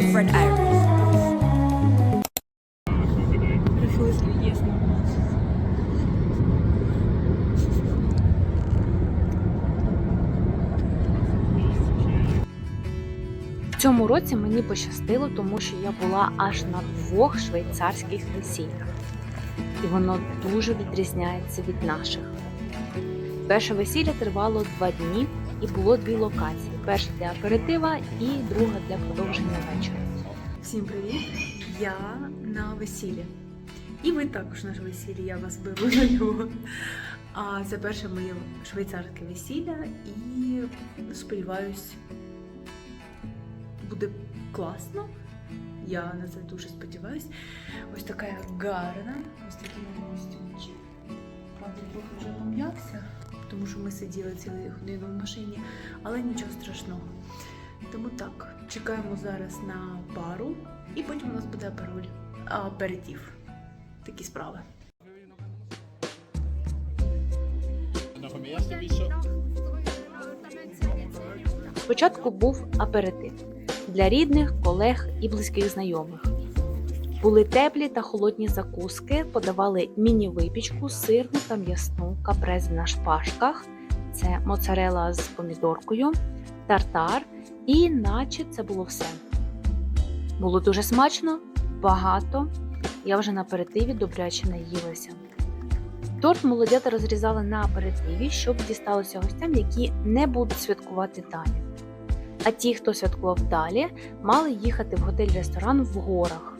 red iris. В цьому році мені пощастило, тому що я була аж на двох швейцарських весіллях. І воно дуже відрізняється від наших. Перше весілля тривало два дні і було дві локації: перша для аперитива і друга для продовження вечора. Всім привіт! Я на весіллі. І ви також на весіллі, я вас беру на нього. А це перше моє швейцарське весілля і сподіваюсь, буде класно. Я на це дуже сподіваюсь. Ось така гарна, ось такий костюмчик. Правда, трохи вже пом'явся, тому що ми сиділи цілу годину в машині, але нічого страшного. Тому так, чекаємо зараз на пару, і потім у нас буде пароль аперитив. Такі справи. Спочатку був аперитив для рідних, колег і близьких знайомих. Були теплі та холодні закуски, подавали міні-випічку, сирну та м'ясну, капрези на шпажках, це моцарела з помідоркою, тартар, і наче це було все. Було дуже смачно, багато. Я вже на аперитиві добряче наїлася. Торт молодята розрізали на аперитиві, щоб дісталося гостям, які не будуть святкувати далі. А ті, хто святкував далі, мали їхати в готель-ресторан в горах.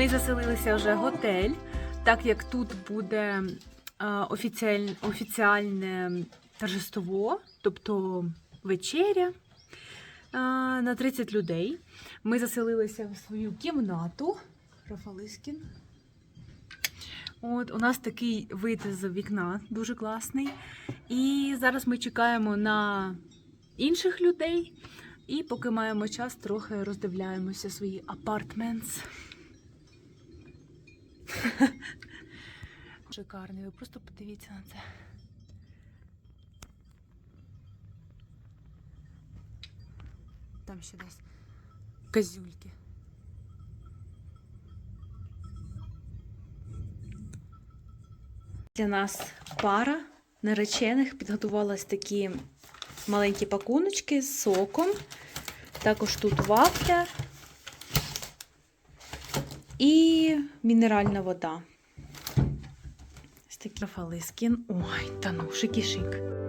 Ми заселилися вже в готель, так як тут буде е, офіціаль- офіціальне торжество, тобто вечеря е, на 30 людей. Ми заселилися в свою кімнату. Рафалискін. От, у нас такий вид з вікна дуже класний. І зараз ми чекаємо на інших людей. І поки маємо час, трохи роздивляємося свої апартментс. Шикарний, ви просто подивіться на це. Там ще десь козюльки. Для нас пара наречених підготувалась такі маленькі пакуночки з соком. Також тут вафля і мінеральна вода. Ось такий. Ой, та ну, шик-шик.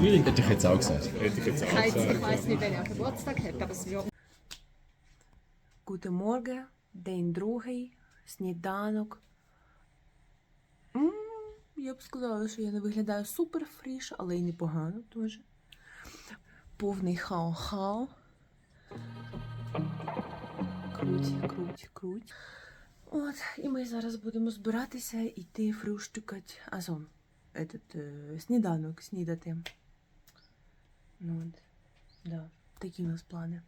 Frühling hätte ich jetzt auch gesagt. Hätte ich jetzt auch Keins, ich weiß nicht, wer er Geburtstag hat, aber es wird Guten Morgen, день другий, сніданок. м я б сказала, що я не виглядаю супер фріш, але й непогано теж. Повний хао-хао. Круть, круть, круть. От, і ми зараз будемо збиратися йти фрюштукать азон. Этот, е, сніданок, снідати. Ну, от, да, такі у нас плани.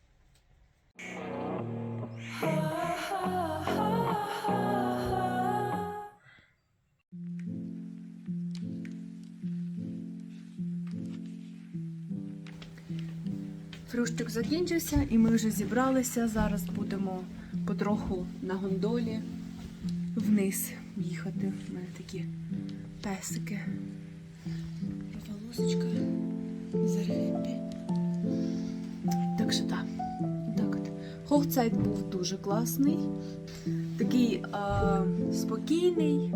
Фруштик закінчився, і ми вже зібралися. Зараз будемо потроху на гондолі вниз їхати. У мене такі песики. Волосочка зарепі. Так що так. Так от. Хофцайт був дуже класний. Такий а, спокійний,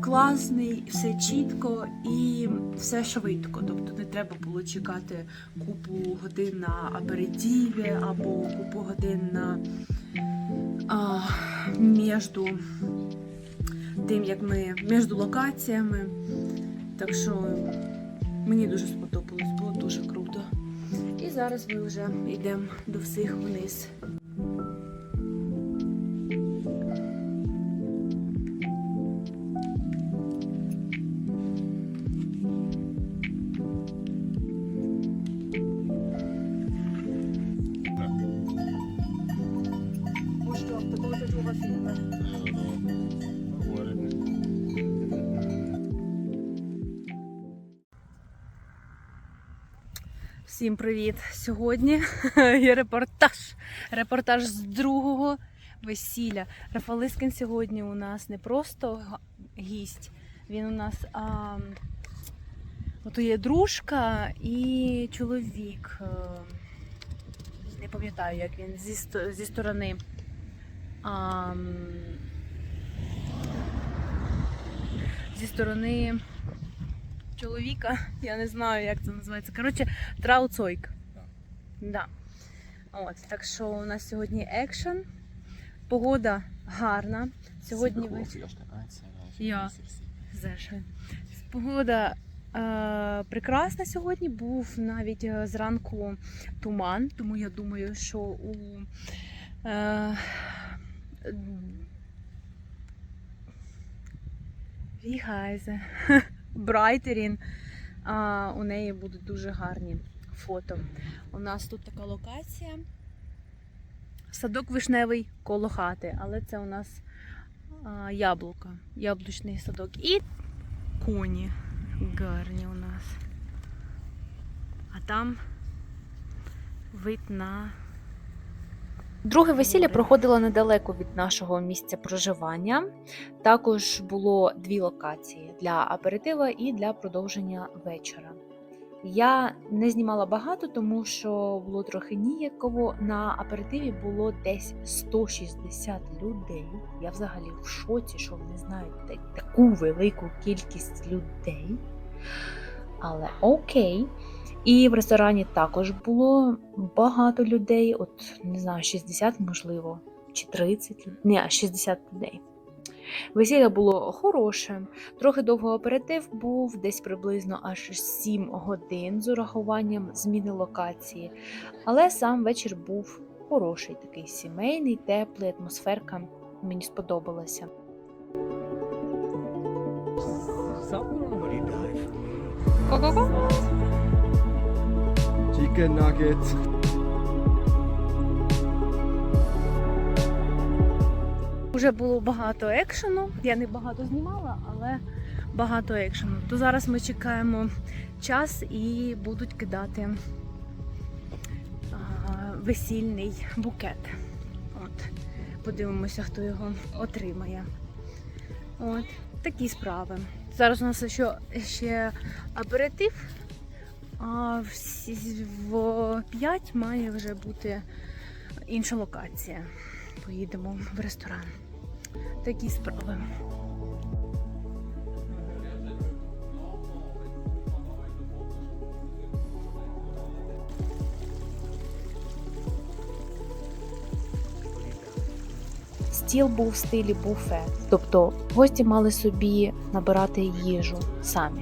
класний, все чітко і все швидко. Тобто не треба було чекати купу годин на аперитиві або купу годин на а, між тим, як ми між локаціями. Так що мені дуже сподобалось, було дуже круто. І зараз ми вже йдемо до всіх вниз. Всім привіт! Сьогодні є репортаж. Репортаж з другого весілля. Рафалискин сьогодні у нас не просто гість, він у нас а, от є дружка і чоловік. е, Не пам'ятаю, як він зі, зі сторони. А, зі сторони чоловіка, я не знаю, як це називається. Коротше, Трауцойк. Да. От, так що у нас сьогодні екшен. Погода гарна. Сьогодні вечір. Schön. Погода е, прекрасна сьогодні. Був навіть е, зранку туман, тому я думаю, що у е, Вігайзе. Брайтерін. А, у неї будуть дуже гарні фото. У нас тут така локація. Садок вишневий коло хати, але це у нас а, яблука, яблучний садок. І коні гарні у нас. А там вид на Друге весілля проходило недалеко від нашого місця проживання. Також було дві локації для аперитива і для продовження вечора. Я не знімала багато, тому що було трохи ніяково. На аперитиві було десь 160 людей. Я взагалі в шоці, що вони знають таку велику кількість людей. Але окей. І в ресторані також було багато людей, от не знаю, 60, можливо, чи 30, ні, 60 людей. Весілля було хороше, трохи довго аперитив був, десь приблизно аж 7 годин з урахуванням зміни локації. Але сам вечір був хороший, такий сімейний, теплий, атмосферка мені сподобалася. Ко-ко-ко? Chicken nuggets. Уже було багато екшену. Я не багато знімала, але багато екшену. То зараз ми чекаємо час і будуть кидати а, весільний букет. От. Подивимося, хто його отримає. От такі справи. Зараз у нас ще, ще аперитив. А в, сі- в 5 має вже бути інша локація. Поїдемо в ресторан. Такі справи. Стіл був в стилі буфе, тобто гості мали собі набирати їжу самі.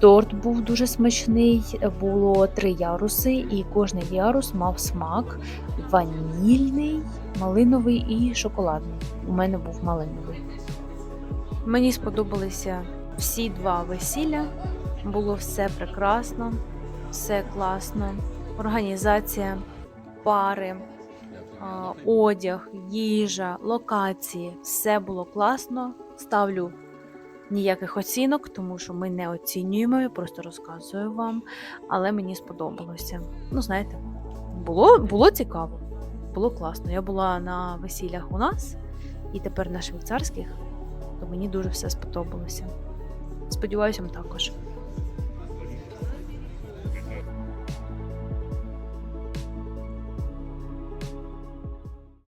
Торт був дуже смачний, було три яруси, і кожен ярус мав смак ванільний, малиновий і шоколадний. У мене був малиновий. Мені сподобалися всі два весілля. Було все прекрасно, все класно. Організація, пари, одяг, їжа, локації все було класно. Ставлю ніяких оцінок, тому що ми не оцінюємо, я просто розказую вам. Але мені сподобалося. Ну, знаєте, було, було цікаво, було класно. Я була на весіллях у нас і тепер на швейцарських, то мені дуже все сподобалося. Сподіваюся, також.